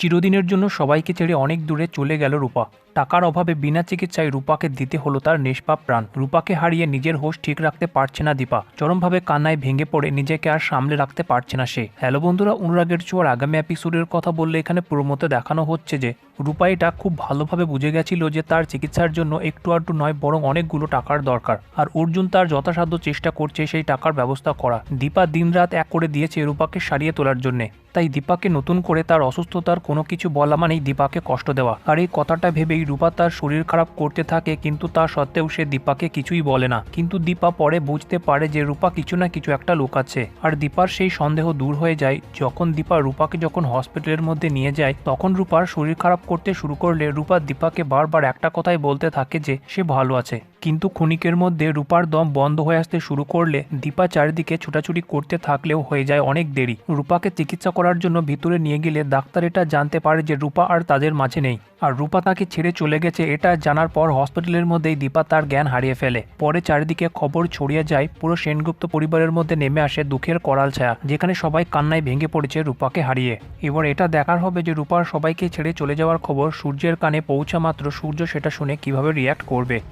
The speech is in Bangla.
চিরদিনের জন্য সবাইকে ছেড়ে অনেক দূরে চলে গেল রূপা। টাকার অভাবে বিনা চিকিৎসায় রূপাকে দিতে হলো তার নিষ্পাপ প্রাণ। রূপাকে হারিয়ে নিজের হোশ ঠিক রাখতে পারছে না দীপা। চরমভাবে কান্নায় ভেঙে পড়ে নিজেকে আর সামলে রাখতে পারছে না সে। হ্যালো বন্ধুরা, অনুরাগের চোয়ার আগামী এপিসোডের কথা বললে এখানে প্রমোতে দেখানো হচ্ছে যে, রূপা এটা খুব ভালোভাবে বুঝে গেছিল যে তার চিকিৎসার জন্য একটু আধটু নয়, বরং অনেকগুলো টাকার দরকার। আর অর্জুন তার যথাসাধ্য চেষ্টা করছে সেই টাকার ব্যবস্থা করা। দীপা দিনরাত এক করে দিয়েছে রূপাকে সারিয়ে তোলার জন্যে। তাই দীপাকে নতুন করে তার অসুস্থতার কোনো কিছু বলা মানেই দীপাকে কষ্ট দেওয়া। আর এই কথাটা ভেবেই রূপা তার শরীর খারাপ করতে থাকে, কিন্তু তা সত্ত্বেও সে দীপাকে কিছুই বলে না। কিন্তু দীপা পরে বুঝতে পারে যে রূপা কিছু না কিছু একটা লুকাচ্ছে আর দীপার সেই সন্দেহ দূর হয়ে যায়, যখন দীপা রূপাকে যখন হসপিটালের মধ্যে নিয়ে যায়, তখন রূপার শরীর খারাপ করতে শুরু করলে রূপা দীপাকে বারবার একটা কথাই বলতে থাকে যে সে ভালো আছে। কিন্তু ক্ষণিকের মধ্যে রূপার দম বন্ধ হয়ে আসতে শুরু করলে দীপা চারিদিকে ছুটাছুটি করতে থাকলেও হয়ে যায় অনেক দেরি। রূপাকে চিকিৎসা করার জন্য ভিতরে নিয়ে গেলে ডাক্তার এটা জানতে পারে যে রূপা আর তাদের মাঝে নেই। আর রূপা তাকে ছেড়ে চলে গেছে এটা জানার পর হসপিটালের মধ্যেই দীপা তার জ্ঞান হারিয়ে ফেলে। পরে চারিদিকে খবর ছড়িয়ে যায়, পুরো সেনগুপ্ত পরিবারের মধ্যে নেমে আসে দুঃখের করাল ছায়া, যেখানে সবাই কান্নায় ভেঙে পড়েছে রূপাকে হারিয়ে। এবার এটা দেখার হবে যে রূপার সবাইকে ছেড়ে চলে যাওয়ার খবর সূর্যের কানে পৌঁছা মাত্র সূর্য সেটা শুনে কীভাবে রিয়াক্ট করবে।